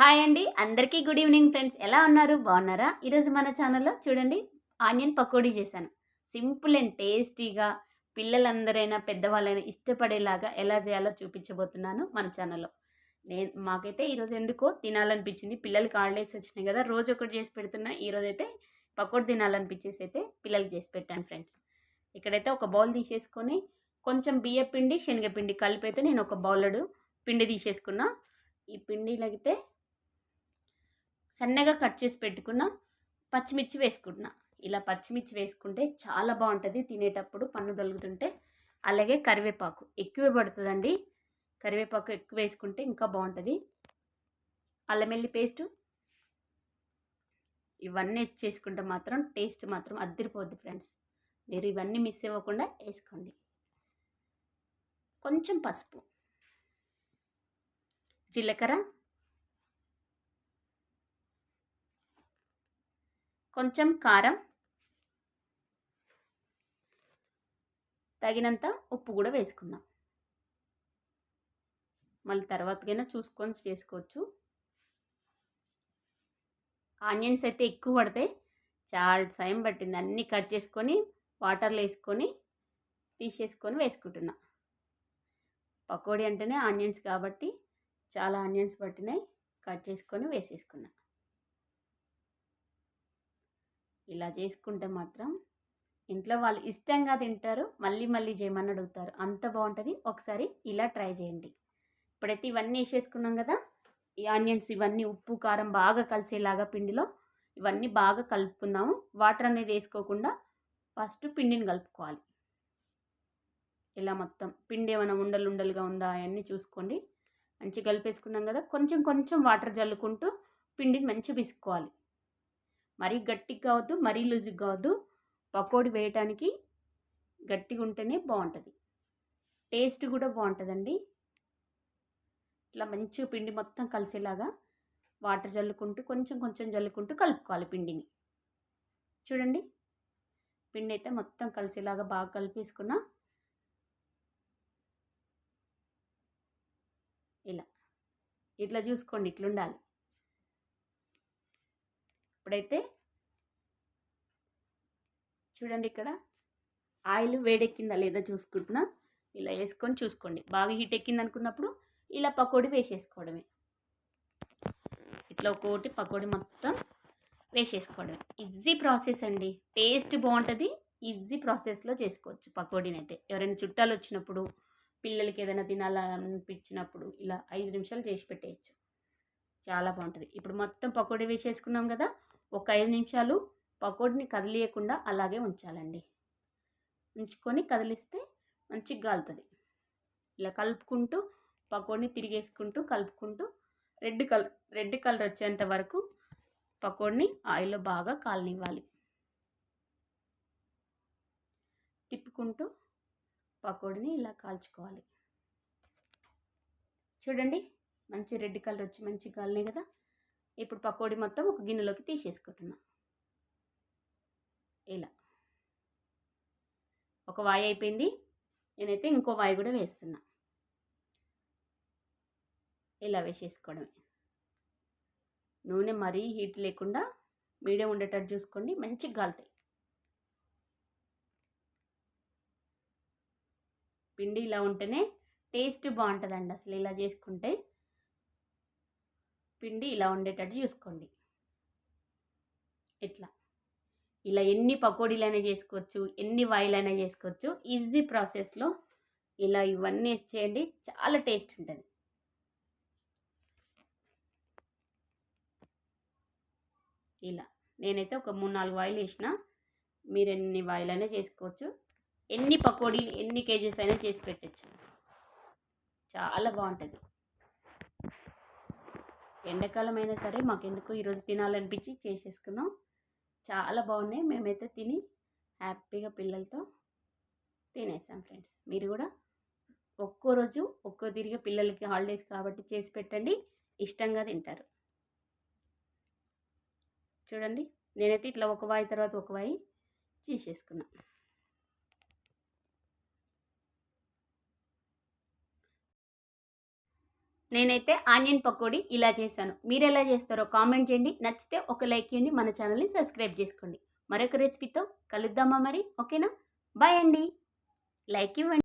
Hi అండి. అందరికీ good evening friends. ఎలా ఉన్నారు? బాగున్నారా? ఈరోజు మన ఛానల్లో చూడండి ఆనియన్ పకోడీ చేశాను. సింపుల్ అండ్ టేస్టీగా పిల్లలందరైనా పెద్దవాళ్ళైనా ఇష్టపడేలాగా ఎలా చేయాలో చూపించబోతున్నాను మన ఛానల్లో. నేను మాకైతే ఈరోజు ఎందుకో తినాలనిపించింది. పిల్లలకి హాలిడేస్ వచ్చినాయి కదా రోజు ఒకటి చేసి పెడుతున్నా. ఈరోజు అయితే పకోడీ తినాలనిపించేసి అయితే పిల్లలకి చేసి పెట్టాను ఫ్రెండ్స్. ఇక్కడైతే ఒక బౌల్ తీసేసుకొని కొంచెం బియ్య పిండి శనగపిండి కలిపి అయితే నేను ఒక బౌలడు పిండి తీసేసుకున్నా. ఈ పిండిలో అయితే సన్నగా కట్ చేసి పెట్టుకున్న పచ్చిమిర్చి వేసుకుంటున్నా. ఇలా పచ్చిమిర్చి వేసుకుంటే చాలా బాగుంటుంది తినేటప్పుడు పన్ను తొలుగుతుంటే. అలాగే కరివేపాకు ఎక్కువే పడుతుందండి. కరివేపాకు ఎక్కువ వేసుకుంటే ఇంకా బాగుంటుంది. అల్లమెల్లి పేస్ట్ పేస్టు. ఇవన్నీ చేసుకుంటే మాత్రం టేస్ట్ మాత్రం అద్దరిపోద్ది ఫ్రెండ్స్. మీరు ఇవన్నీ మిస్ అవ్వకుండా వేసుకోండి. కొంచెం పసుపు. జీలకర్ర. కొంచెం కారం తగినంత ఉప్పు కూడా వేసుకుందాం. మళ్ళీ తర్వాతకైనా చూసుకొని చేసుకోవచ్చు. ఆనియన్స్ అయితే ఎక్కువ పడతాయి చాలా టైం పట్టింది. అన్నీ కట్ చేసుకొని వాటర్లో వేసుకొని తీసేసుకొని వేసుకుంటున్నా. పకోడీ అంటేనే ఆనియన్స్ కాబట్టి చాలా ఆనియన్స్ పట్టినాయి. కట్ చేసుకొని వేసేసుకున్నా. ఇలా చేసుకుంటే మాత్రం ఇంట్లో వాళ్ళు ఇష్టంగా తింటారు మళ్ళీ మళ్ళీ చేయమని అడుగుతారు. అంత బాగుంటుంది. ఒకసారి ఇలా ట్రై చేయండి. ఇప్పుడైతే ఇవన్నీ వేసేసుకున్నాం కదా ఈ ఆనియన్స్ ఇవన్నీ ఉప్పు కారం బాగా కలిసేలాగా పిండిలో ఇవన్నీ బాగా కలుపుకుందాము. వాటర్ అనేది వేసుకోకుండా ఫస్ట్ పిండిని కలుపుకోవాలి. ఇలా మొత్తం పిండి ఏమైనా ఉండలు ఉండలుగా ఉందా అవన్నీ చూసుకోండి. మంచిగా కలిపేసుకున్నాం కదా కొంచెం కొంచెం వాటర్ జల్లుకుంటూ పిండిని మంచిగా పిసుకోవాలి మరీ గట్టిగా కావద్దు మరీ లూజుగా కావద్దు పకోడీ వేయటానికి గట్టిగా ఉంటేనే బాగుంటుంది. టేస్ట్ కూడా బాగుంటుందండి. ఇట్లా మంచిగా పిండి మొత్తం కలిసేలాగా వాటర్ జల్లుకుంటూ కొంచెం కొంచెం జల్లుకుంటూ కలుపుకోవాలి పిండిని. చూడండి. పిండి అయితే మొత్తం కలిసేలాగా బాగా కలిపేసుకున్నా ఇలా. ఇట్లా చూసుకోండి ఇట్లుండాలి. ఇప్పుడైతే చూడండి ఇక్కడ. ఆయిల్ వేడెక్కిందా లేదా చూసుకుంటున్నా. ఇలా వేసుకొని చూసుకోండి. బాగా హీట్ ఎక్కింది అనుకున్నప్పుడు ఇలా పకోడీ వేసేసుకోవడమే. ఇట్లా ఒక్కోటి పకోడీ మొత్తం వేసేసుకోవడమే. ఈజీ ప్రాసెస్ అండి. టేస్ట్ బాగుంటుంది. ఈజీ ప్రాసెస్లో చేసుకోవచ్చు పకోడీని అయితే ఎవరైనా చుట్టాలు వచ్చినప్పుడు పిల్లలకి ఏదైనా తినాలనిపించినప్పుడు ఇలా ఐదు నిమిషాలు చేసి పెట్టేయచ్చు. చాలా బాగుంటుంది. ఇప్పుడు మొత్తం పకోడీ వేసేసుకున్నాం కదా. ఒక ఐదు నిమిషాలు పకోడిని కదిలియకుండా అలాగే ఉంచాలండి. ఉంచుకొని కదిలిస్తే మంచిగా కాలుతుంది ఇలా కలుపుకుంటూ పకోడిని తిరిగేసుకుంటూ కలుపుకుంటూ రెడ్ కలర్ రెడ్ కలర్ వచ్చేంత వరకు పకోడిని ఆయిల్లో బాగా కాలనివ్వాలి. తిప్పుకుంటూ పకోడీని ఇలా కాల్చుకోవాలి. చూడండి మంచి రెడ్ కలర్ వచ్చి మంచి కాలినాయి కదా. ఇప్పుడు పకోడీ మొత్తం ఒక గిన్నెలోకి తీసేసుకుంటున్నా. ఇలా. ఒక వాయి అయిపోయింది. నేనైతే ఇంకో వాయి కూడా వేస్తున్నా. ఇలా వేసేసుకోవడమే. నూనె మరీ హీట్ లేకుండా మీడియం ఉండేటట్టు చూసుకోండి మంచిగా గాలుతాయి. పిండి ఇలా ఉంటేనే టేస్ట్ బాగుంటుందండి అసలు ఇలా చేసుకుంటే. పిండి ఇలా ఉండేటట్టు చూసుకోండి. ఇట్లా. ఇలా ఎన్ని పకోడీలైనా చేసుకోవచ్చు ఎన్ని వాయిలైనా చేసుకోవచ్చు ఈజీ ప్రాసెస్లో ఇలా ఇవన్నీ చేయండి చాలా టేస్ట్ ఉంటుంది. ఇలా. నేనైతే ఒక మూడు నాలుగు వాయిలు వేసిన మీరు ఎన్ని వాయిలైనా చేసుకోవచ్చు ఎన్ని పకోడీలు ఎన్ని కేజీస్ అయినా చేసి పెట్టచ్చు. చాలా బాగుంటుంది. ఎండాకాలం అయినా సరే మాకెందుకు ఈరోజు తినాలనిపించి చేసేసుకున్నాం. చాలా బాగున్నాయి. మేమైతే తిని హ్యాపీగా పిల్లలతో తినేసాం ఫ్రెండ్స్. మీరు కూడా ఒక్కో రోజు ఒక్కో తిరిగి పిల్లలకి హాలిడేస్ కాబట్టి చేసి పెట్టండి. ఇష్టంగా తింటారు. చూడండి. నేనైతే ఇట్లా ఒక వాయి తర్వాత ఒక వాయి చేసేసుకున్నాను నేనైతే ఆనియన్ పకోడీ ఇలా చేశాను. మీరు ఎలా చేస్తారో కామెంట్ చేయండి. నచ్చితే ఒక లైక్ చేయండి. మన ఛానల్ని సబ్స్క్రైబ్ చేసుకోండి. మరొక రెసిపీతో కలుద్దామా మరి? ఓకేనా? బాయ్ అండి. లైక్ ఇవ్వండి.